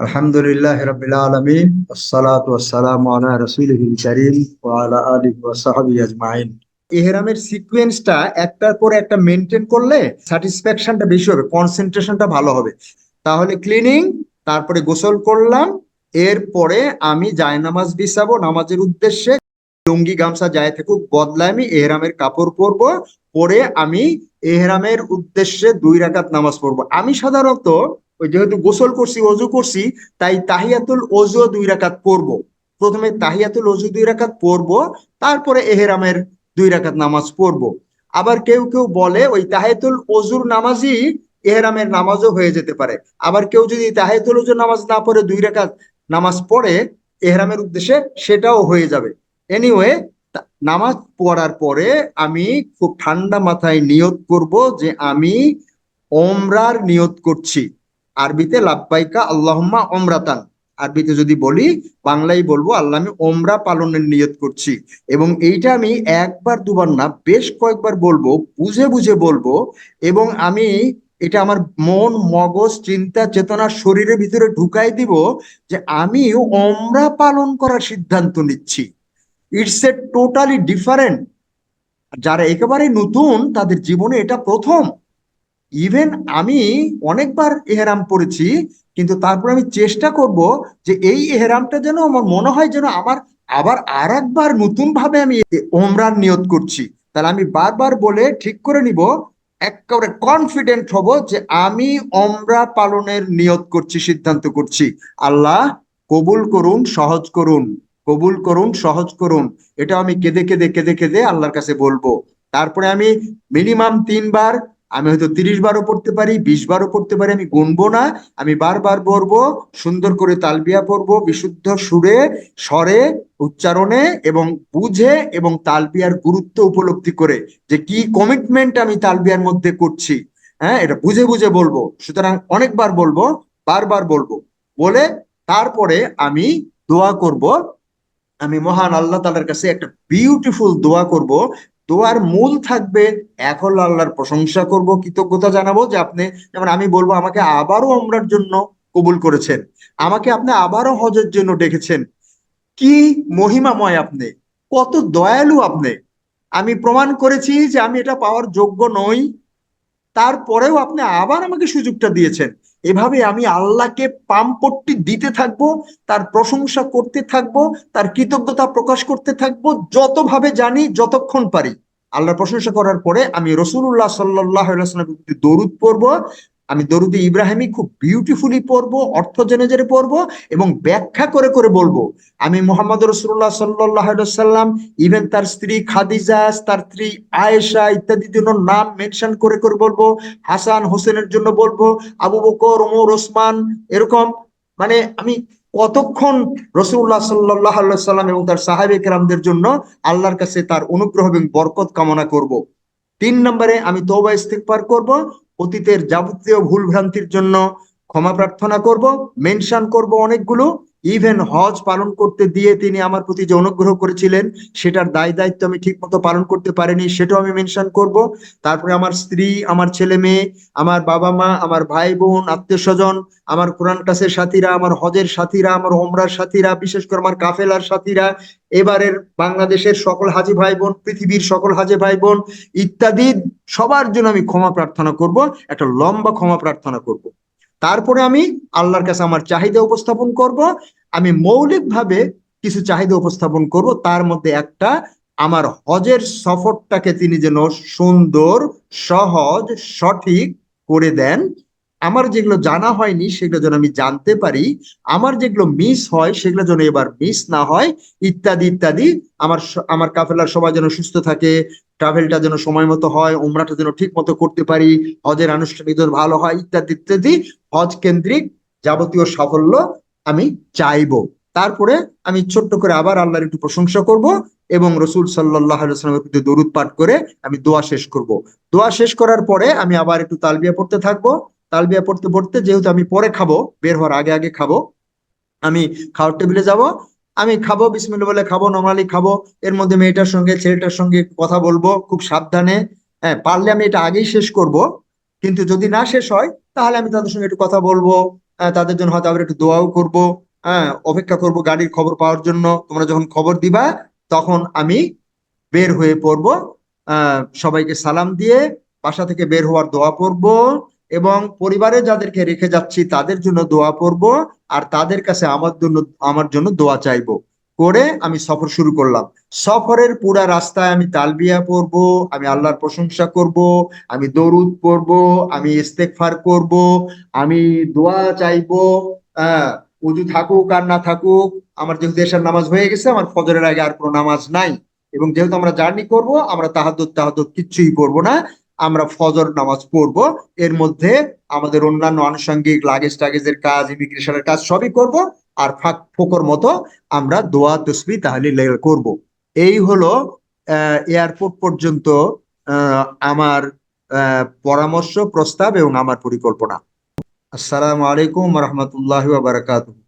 আলহামদুলিল্লাহ রাব্বিল আলামিন, আসসালাতু ওয়াসসালামু আলা রাসূলিহিল কারীম ওয়া আলা আলিহি ওয়া সাহবিহি আজমাইন। ইহরামের সিকোয়েন্সটা একটার পর একটা মেনটেন করলে স্যাটিসফ্যাকশনটা বেশি হবে, কনসেন্ট্রেশনটা ভালো হবে। তাহলে ক্লিনিং, তারপরে গোসল করলাম, এরপরে আমি জায়নামাজ বিছাবো নামাজের উদ্দেশ্যে। লুঙ্গি গামছা যায় থাকুক, বদলায় আমি এহরামের কাপড় পরবো, পরে আমি এহরামের উদ্দেশ্যে দুই রাকাত নামাজ পড়ব। আমি সাধারণত ওই যেহেতু গোসল করছি, অজু করছি, তাই তাহিয়াতুল অজু দুই রাকাত পড়ব। প্রথমে তাহিয়াতুল অজু দুই রাকাত পড়ব, তারপরে এহরামের দুই রাকাত নামাজ পড়ব। আবার কেউ কেউ বলে, ওই তাহিয়াতুল অজুর নামাজই এহরামের নামাজও হয়ে যেতে পারে। আবার কেউ যদি তাহিয়াতুল অজুর নামাজ না পড়ে দুই রাকাত নামাজ পড়ে, এহরামের উদ্দেশ্যে সেটাও হয়ে যাবে। এনিওয়ে নামাজ পড়ার পরে আমি খুব ঠান্ডা মাথায় নিয়ত করব যে আমি ওমরার নিয়ত করছি। আরবিতে লাব্বাইকা আল্লাহুম্মা ওমরাতান আরবিতে যদি বলি, বাংলায় বলব, আল্লাহ আমি ওমরা পালনের নিয়ত করছি। এবং এইটা আমি একবার, দুবার না, বেশ কয়েকবার বলব, বুঝে বুঝে বলব। এবং আমি এটা আমার মন, মগজ, চিন্তা, চেতনা শরীরের ভিতরে ঢুকাই দিব যে আমি ওমরা পালন করার সিদ্ধান্ত নিচ্ছি। ইটস এ টোটালি ডিফারেন্ট যারা একেবারে নতুন, তাদের জীবনে এটা প্রথম। ইভেন আমি অনেকবার এহেরাম পড়েছি, কিন্তু তারপর আমি চেষ্টা করব যে এই এহেরামটা যেন আমার মনে হয় যেন আমার আবার আর একবার নতুন ভাবে আমি ওমরার নিয়ত করছি। তাহলে আমি বারবার বলে ঠিক করে নিব, একেবারে কনফিডেন্ট হব যে আমি ওমরা পালনের নিয়ত করছি, সিদ্ধান্ত করছি। আল্লাহ কবুল করুন, সহজ করুন, কবুল করুন, সহজ করুন। এটা আমি কেঁদে কেঁদে কেঁদে কেঁদে আল্লাহর কাছে বলব। তারপরে আমি মিনিমাম তিনবার আমি হয়তো তিরিশ বারও পড়তে পারি, বিশ বারও পড়তে পারি, আমি গুনবো না। আমি বারবার পড়ব, সুন্দর করে তালবিয়া পড়ব, বিশুদ্ধ সুরে, স্বরে, উচ্চারণে এবং বুঝে এবং তালবিয়ার গুরুত্ব উপলব্ধি করে যে কি কমিটমেন্ট আমি তালবিয়ার মধ্যে করছি। হ্যাঁ এটা বুঝে বুঝে বলব। সুতরাং অনেকবার বলব, বারবার বলব। বলে তারপরে আমি দোয়া করব। আমি মহান আল্লাহ তালার কাছে একটা বিউটিফুল দোয়া করব। দোয়ার মূল থাকবে হলো আল্লাহর প্রশংসা করব, কৃতজ্ঞতা জানাব যে আপনি, যেমন আমি বলব আমাকে আবারও ওমরার জন্য কবুল করেছেন। আমাকে আপনি আবারও হজের জন্য ডেকেছেন। কি মহিমাময় আপনি, কত দয়ালু আপনি। আমি প্রমাণ করেছি যে আমি এটা পাওয়ার যোগ্য নই, তারপরেও আপনি আবার আমাকে সুযোগটা দিয়েছেন। এভাবে আমি আল্লাহকে পাম্পট্টি দিতে থাকব, তার প্রশংসা করতে থাকব, তার কৃতজ্ঞতা প্রকাশ করতে থাকব, যতভাবে জানি যতক্ষণ পারি। আল্লাহর প্রশংসা করার পরে আমি রসুল্লাহ সাল্লাহ দরুদ পড়ব আমি দরুদি ইব্রাহিমী খুব বিউটিফুলি পড়ব, অর্থ জেনে জেনে পড়ব এবং ব্যাখ্যা করে করে বলব আমি মোহাম্মদ রসুল্লাহ সাল্লাহ সাল্লাম ইভেন তার স্ত্রী খাদিজা, তার স্ত্রী আয়েশা ইত্যাদির জন্য নাম মেনশন করে করে বলব, হাসান হোসেনের জন্য বলব, আবু বকর, ওমর, ওসমান, এরকম মানে আমি কতক্ষণ রসুল্লাহ সাল্লাহ সাল্লাম এবং তার সাহাবে কেরামদের জন্য আল্লাহর কাছে তার অনুগ্রহ এবং বরকত কামনা করব। তিন নম্বরে আমি তৌবা ইস্তেকবার করব অতীতের যাবতীয় ভুল ভ্রান্তির জন্য ক্ষমা প্রার্থনা করব মেনশন করব অনেকগুলো। ইভেন হজ পালন করতে দিয়ে তিনি আমার প্রতি যে অনুগ্রহ করেছিলেন, সেটার দায় দায়িত্ব আমি ঠিক মতো পালন করতে পারিনি, সেটাও আমি মেনশন করব। তারপরে আমার স্ত্রী, আমার ছেলে মেয়ে, আমার বাবা মা, আমার ভাই বোন, আত্মীয় স্বজন, আমার কোরআন ক্লাসের সাথীরা, আমার হজের সাথীরা, আমার হোমরার সাথীরা, বিশেষ করে আমার কাফেলার সাথীরা, এবারের বাংলাদেশের সকল হাজি ভাই বোন, পৃথিবীর সকল হাজি ভাই বোন, ইত্যাদি, সবার জন্য আমি ক্ষমা প্রার্থনা করব, একটা লম্বা ক্ষমা প্রার্থনা করব। তারপরে আমি আল্লাহর কাছে আমার চাহিদা উপস্থাপন করব, আমি মৌলিকভাবে কিছু চাহিদা উপস্থাপন করব, তার মধ্যে একটা আমার হজের সফরটাকে তিনি যেন সুন্দর, সহজ, সঠিক করে দেন। আমার যেগুলো জানা হয়নি, সেগুলো যেন আমি জানতে পারি, আমার যেগুলো মিস হয়, সেগুলো যেন এবার মিস না হয়, ইত্যাদি ইত্যাদি। আমার আমার কাফেলার সবাই যেন সুস্থ থাকে ট্রাভেলটা যেন সময় মতো হয়, উমরাটা যেন ঠিক মতো করতে পারি, হজের আনুষ্ঠানিক যেন ভালো হয়, ইত্যাদি ইত্যাদি। হজ কেন্দ্রিক যাবতীয় সাফল্য আমি চাইব। তারপরে আমি ছোট্ট করে আবার আল্লাহর একটু প্রশংসা করব এবং রসুল সাল্লাহ সাল্লামের প্রতি দরুদ পাঠ করে আমি দোয়া শেষ করব। দোয়া শেষ করার পরে আমি আবার একটু তালবিয়া পড়তে থাকব। তালবিয়া পড়তে পড়তে যেহেতু আমি পরে খাব বের হওয়ার আগে আগে খাব আমি খাওয়ার টেবিলে যাব আমি খাব বিসমিল্লা বলে খাব নর্মালি খাব এর মধ্যে মেয়েটার সঙ্গে ছেলেটার সঙ্গে কথা বলব খুব সাবধানে হ্যাঁ পারলে আমি এটা আগেই শেষ করব কিন্তু যদি না শেষ হয় তাহলে আমি তাদের সঙ্গে একটু কথা বলব আহ, তাদের জন্য হয়তো আবার একটু দোয়াও করব হ্যাঁ অপেক্ষা করব গাড়ির খবর পাওয়ার জন্য তোমরা যখন খবর দিবা তখন আমি বের হয়ে পড়ব সবাইকে সালাম দিয়ে বাসা থেকে বের হওয়ার দোয়া পড়ব এবং পরিবারে যাদেরকে রেখে যাচ্ছি, তাদের জন্য দোয়া পড়ব আর তাদের কাছে আমার জন্য আমার জন্য দোয়া চাইব। করে আমি সফর শুরু করলাম। সফরের পুরা রাস্তায় আমি তালবিয়া পড়ব, আমি আল্লাহর প্রশংসা করব, আমি দরুদ পড়ব, আমি ইস্তেগফার করব, আমি দোয়া চাইব উজু থাকুক আর না থাকুক, আমার যেহেতু এশার নামাজ হয়ে গেছে, আমার ফজরের আগে আর কোনো নামাজ নাই। এবং যেহেতু আমরা জার্নি করব, আমরা তাহাদুদ তাহাদুদ কিচ্ছুই করব না। আমরা ফজর নামাজ পড়ব। এর মধ্যে আমাদের অন্যান্য আনুষঙ্গিক লাগেজ টাগেজের কাজ ইমিগ্রেশনের কাজ সবই করব। আর ফাঁক ফোকর মতো আমরা দোয়া তসবি তাহলে করব। এই হলো এয়ারপোর্ট পর্যন্ত আমার পরামর্শ, প্রস্তাব এবং আমার পরিকল্পনা। আসসালামু আলাইকুম রহমতুল্লাহ বারাকাতুহ।